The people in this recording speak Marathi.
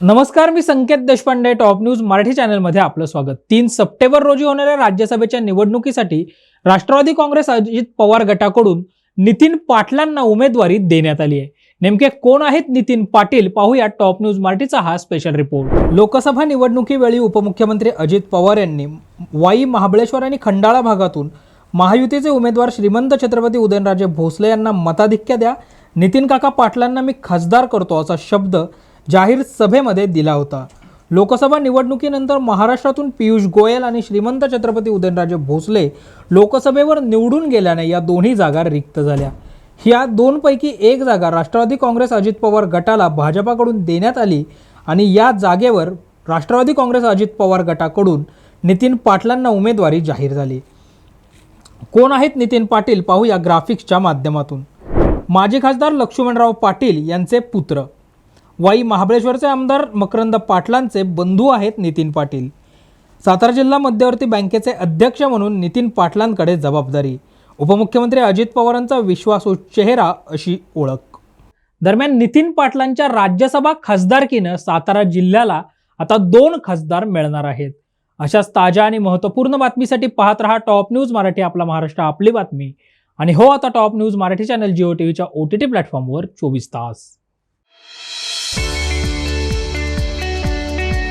नमस्कार मी संकेत देशपांडे टॉप न्यूज मराठी चॅनलमध्ये आपलं स्वागत. तीन सप्टेंबर रोजी होणाऱ्या राज्यसभेच्या निवडणुकीसाठी राष्ट्रवादी काँग्रेस अजित पवार गटाकडून नितीन पाटलांना उमेदवारी देण्यात आली आहे. नेमके कोण आहेत नितीन पाटील? पाहूया टॉप न्यूज मराठीचा हा स्पेशल रिपोर्ट लोकसभा निवडणुकीवेळी उपमुख्यमंत्री अजित पवार यांनी वाई महाबळेश्वर आणि खंडाळा भागातून महायुतीचे उमेदवार श्रीमंत छत्रपती उदयनराजे भोसले यांना मताधिक्य द्या. नितीन काका पाटलांना मी खासदार करतो असा शब्द जाहीर सभेमध्ये दिला होता. लोकसभा निवडणुकीनंतर महाराष्ट्रातून पियुष गोयल आणि श्रीमंत छत्रपती उदयनराजे भोसले लोकसभेवर निवडून गेल्याने या दोन्ही जागा रिक्त झाल्या. ह्या दोनपैकी एक जागा राष्ट्रवादी काँग्रेस अजित पवार गटाला भाजपाकडून देण्यात आली आणि या जागेवर राष्ट्रवादी काँग्रेस अजित पवार गटाकडून नितीन पाटलांना उमेदवारी जाहीर झाली. कोण आहेत नितीन पाटील पाहूया ग्राफिक्सच्या माध्यमातून. माजी खासदार लक्ष्मणराव पाटील यांचे पुत्र. वाई महाबळेश्वरचे आमदार मकरंद पाटलांचे बंधू आहेत नितीन पाटील. सातारा जिल्हा मध्यवर्ती बँकेचे अध्यक्ष म्हणून नितीन पाटलांकडे जबाबदारी. उपमुख्यमंत्री अजित पवारांचा विश्वासू चेहरा अशी ओळख. दरम्यान नितीन पाटलांच्या राज्यसभा खासदारकीनं सातारा जिल्ह्याला आता दोन खासदार मिळणार आहेत. अशाच ताज्या आणि महत्त्वपूर्ण बातमीसाठी पाहत रहा टॉप न्यूज मराठी आपला महाराष्ट्र आपली बातमी. आणि हो आता top news Marathi channel Jio टीव्हीच्या ओ टी टी प्लॅटफॉर्मवर चोवीस तास.